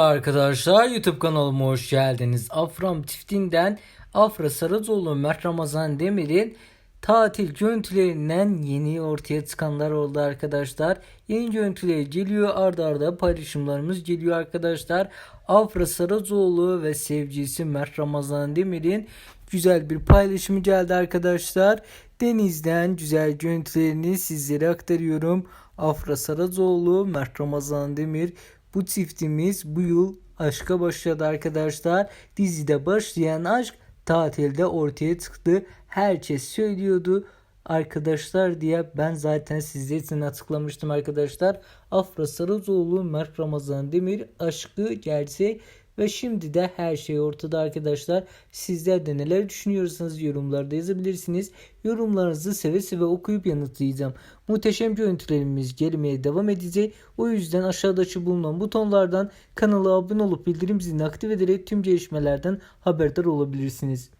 Arkadaşlar YouTube kanalıma hoş geldiniz. Afram Tiftin'den Afra Saracoğlu Mert Ramazan Demir'in tatil görüntülerinden yeni ortaya çıkanlar oldu arkadaşlar. Yeni görüntüler geliyor arda arda paylaşımlarımız geliyor arkadaşlar. Afra Saracoğlu ve sevgilisi Mert Ramazan Demir'in güzel bir paylaşımı geldi arkadaşlar. Denizden güzel görüntülerini sizlere aktarıyorum. Afra Saracoğlu, Mert Ramazan Demir bu çiftimiz bu yıl aşka başladı arkadaşlar. Dizide başlayan aşk tatilde ortaya çıktı. Herkes söylüyordu arkadaşlar diye ben zaten sizler için açıklamıştım arkadaşlar. Afra Saracoğlu, Mert Ramazan Demir aşkı gerçek ve şimdi de her şey ortada arkadaşlar. Sizler de neler düşünüyorsanız yorumlarda yazabilirsiniz. Yorumlarınızı seve seve okuyup yanıtlayacağım. Muhteşem görüntülerimiz gelmeye devam edecek. O yüzden aşağıdaki bulunan butonlardan kanala abone olup bildirim zilini aktif ederek tüm gelişmelerden haberdar olabilirsiniz.